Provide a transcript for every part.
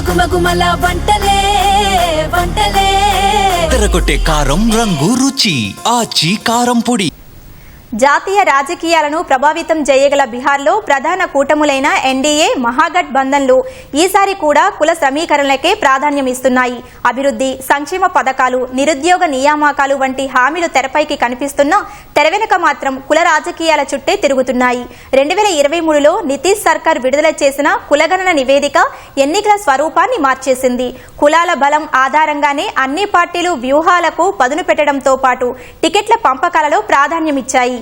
మగుమగుమల వంటలే వంటలే. తెరకొట్టే కారం రంగు రుచి. ఆచి కారం పొడి జాతీయ రాజకీయాలను ప్రభావితం చేయగల బీహార్లో ప్రధాన కూటములైన ఎన్డీఏ మహాగఠబంధన్లు ఈసారి కూడా కుల సమీకరణలకే ప్రాధాన్యం ఇస్తున్నాయి. అభివృద్ధి సంక్షేమ పథకాలు నిరుద్యోగ నియామకాలు వంటి హామీలు తెరపైకి కనిపిస్తున్నా తెరవెనుక మాత్రం కుల రాజకీయాల చుట్టే తిరుగుతున్నాయి. రెండు వేల ఇరవై మూడులో నితీష్ సర్కార్ విడుదల చేసిన కులగణన నివేదిక ఎన్నికల స్వరూపాన్ని మార్చేసింది. కులాల బలం ఆధారంగానే అన్ని పార్టీలు వ్యూహాలకు పదును పెట్టడంతో పాటు టికెట్ల పంపకాలలో ప్రాధాన్యమిచ్చాయి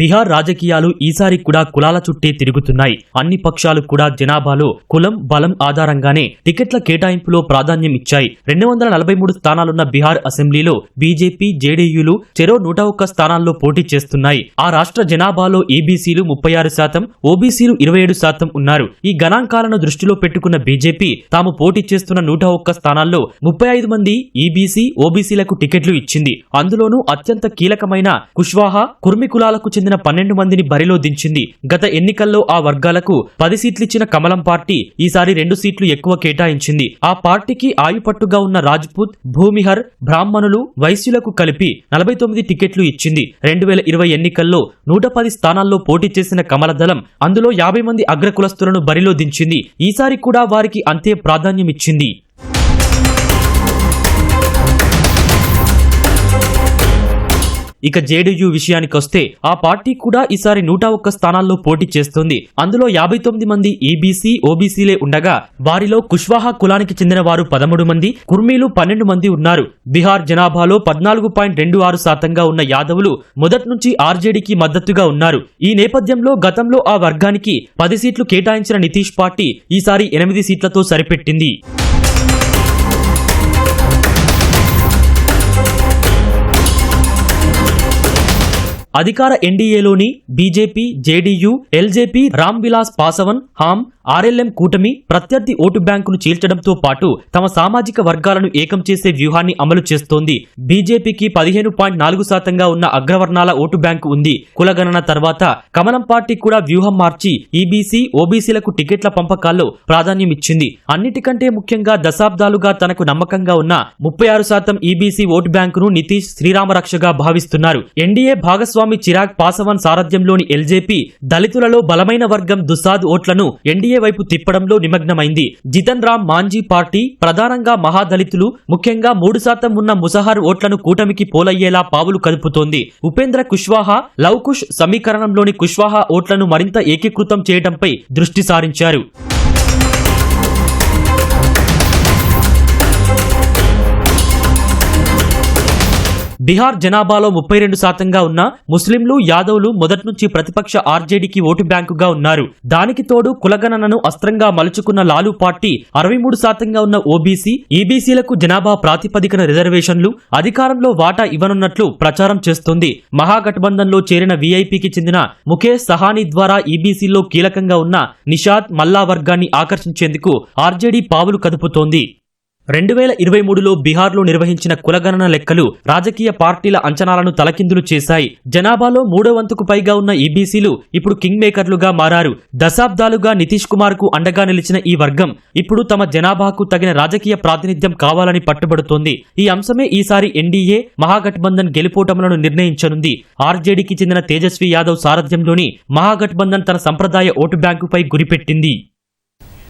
బీహార్ రాజకీయాలు ఈసారి కూడా కులాల చుట్టే తిరుగుతున్నాయి. అన్ని పక్షాలు కూడా జనాభాలో కులం బలం ఆధారంగానే టికెట్ల కేటాయింపులో ప్రాధాన్యం ఇచ్చాయి. రెండు వందల నలభై మూడు స్థానాలున్న బీహార్ అసెంబ్లీలో బీజేపీ జేడీయూలు చెరో నూట ఒక్క స్థానాల్లో పోటీ చేస్తున్నాయి. ఆ రాష్ట్ర జనాభాలో ఏబీసీలు ముప్పై ఆరు శాతం ఓబీసీలు ఇరవై ఏడు శాతం ఉన్నారు. ఈ గణాంకాలను దృష్టిలో పెట్టుకున్న బీజేపీ తాము పోటీ చేస్తున్న నూట ఒక్క స్థానాల్లో ముప్పై ఐదు మంది ఈబీసీ ఓబీసీలకు టికెట్లు ఇచ్చింది. అందులోనూ అత్యంత కీలకమైన కుష్వాహా కుర్మి కులాలకు చెందిన పన్నెండు మందిని బరిలో దించింది. గత ఎన్నికల్లో ఆ వర్గాలకు పది సీట్లిచ్చిన కమలం పార్టీ ఈసారి రెండు సీట్లు ఎక్కువ కేటాయించింది. ఆ పార్టీకి ఆయుపట్టుగా ఉన్న రాజ్పూత్ భూమిహర్ బ్రాహ్మణులు వైశ్యులకు కలిపి నలభై తొమ్మిది టికెట్లు ఇచ్చింది. రెండు వేల ఇరవై ఎన్నికల్లో నూట పది స్థానాల్లో పోటీ చేసిన కమల దళం అందులో యాభై మంది అగ్రకులస్తులను బరిలో దించింది. ఈసారి కూడా వారికి అంతే ప్రాధాన్యమిచ్చింది. ఇక జేడీయూ విషయానికి వస్తే ఆ పార్టీ కూడా ఈసారి నూట ఒక్క స్థానాల్లో పోటీ చేస్తుంది. అందులో యాభై తొమ్మిది మంది ఈబీసీ ఓబీసీలే ఉండగా వారిలో కుష్వాహా కులానికి చెందిన వారు పదమూడు మంది కుర్మీలు పన్నెండు మంది ఉన్నారు. బీహార్ జనాభాలో పద్నాలుగు పాయింట్ రెండు ఆరు శాతంగా ఉన్న యాదవులు మొదటి నుంచి ఆర్జేడీకి మద్దతుగా ఉన్నారు. ఈ నేపథ్యంలో గతంలో ఆ వర్గానికి పది సీట్లు కేటాయించిన నితీష్ పార్టీ ఈసారి ఎనిమిది సీట్లతో సరిపెట్టింది. అధికార ఎన్డీఏలోని BJP JDU LJP Ram Vilas Paswan HAM RLM కూటమి ప్రత్యర్థి ఓటు బ్యాంకును చీల్చడంతో పాటు తమ సామాజిక వర్గాలను ఏకం చేసే వ్యూహాన్ని అమలు చేస్తోంది. బీజేపీకి పదిహేను పాయింట్ నాలుగు శాతంగా ఉన్న అగ్రవర్ణాల ఓటు బ్యాంకు ఉంది. కులగణన తర్వాత కమలం పార్టీ కూడా వ్యూహం మార్చి ఈబీసీ ఓబీసీలకు టికెట్ల పంపకాల్లో ప్రాధాన్యం ఇచ్చింది అన్నిటికంటే ముఖ్యంగా దశాబ్దాలుగా తనకు నమ్మకంగా ఉన్న ముప్పై ఆరు శాతం ఈబీసీ ఓటు బ్యాంకును నితీష్ శ్రీరామరక్షగా భావిస్తున్నారు. ఎన్డీఏ భాగస్వామి చిరాగ్ పాసవాన్ సారథ్యంలోని ఎల్జేపీ దళితులలో బలమైన వర్గం దుసాద్ ఓట్లను ఎన్డీఏ వైపు తిప్పడంలో నిమగ్నమైంది. జితన్ రామ్ మాంజీ పార్టీ ప్రధానంగా మహాదళితులు ముఖ్యంగా మూడు శాతం ఉన్న ముసహార్ ఓట్లను కూటమికి పోలయ్యేలా పావులు కదుపుతోంది. ఉపేంద్ర కుష్వాహా లవ్ కుష్ సమీకరణంలోని కుష్వాహా ఓట్లను మరింత ఏకీకృతం చేయడంపై దృష్టి సారించారు. బీహార్ జనాభాలో ముప్పై రెండు శాతంగా ఉన్న ముస్లింలు యాదవ్లు మొదటి నుంచి ప్రతిపక్ష ఆర్జేడీకి ఓటు బ్యాంకుగా ఉన్నారు. దానికి తోడు కులగణనను అస్త్రంగా మలుచుకున్న లాలు పార్టీ అరవై మూడు శాతంగా ఉన్న ఓబీసీ ఈబీసీలకు జనాభా ప్రాతిపదికన రిజర్వేషన్లు అధికారంలో వాటా ఇవ్వనున్నట్లు ప్రచారం చేస్తోంది. మహాగఠబంధన్లో చేరిన వీఐపీకి చెందిన ముఖేష్ సహానీ ద్వారా ఈబీసీలో కీలకంగా ఉన్న నిషాద్ మల్లా వర్గాన్ని ఆకర్షించేందుకు ఆర్జేడీ పావులు కదుపుతోంది. రెండు వేల ఇరవై మూడులో బీహార్లో నిర్వహించిన కులగణన లెక్కలు రాజకీయ పార్టీల అంచనాలను తలకిందులు చేశాయి. జనాభాలో మూడో వంతుకు పైగా ఉన్న ఈబీసీలు ఇప్పుడు కింగ్ మేకర్లుగా మారారు. దశాబ్దాలుగా నితీష్ కుమార్కు అండగా నిలిచిన ఈ వర్గం ఇప్పుడు తమ జనాభాకు తగిన రాజకీయ ప్రాతినిధ్యం కావాలని పట్టుబడుతోంది. ఈ అంశమే ఈసారి ఎన్డీఏ మహాగఠబంధన్ గెలుపోటములను నిర్ణయించనుంది. ఆర్జేడీకి చెందిన తేజస్వి యాదవ్ సారథ్యంలోని మహాగఠబంధన్ తన సంప్రదాయ ఓటు బ్యాంకుపై గురిపెట్టింది.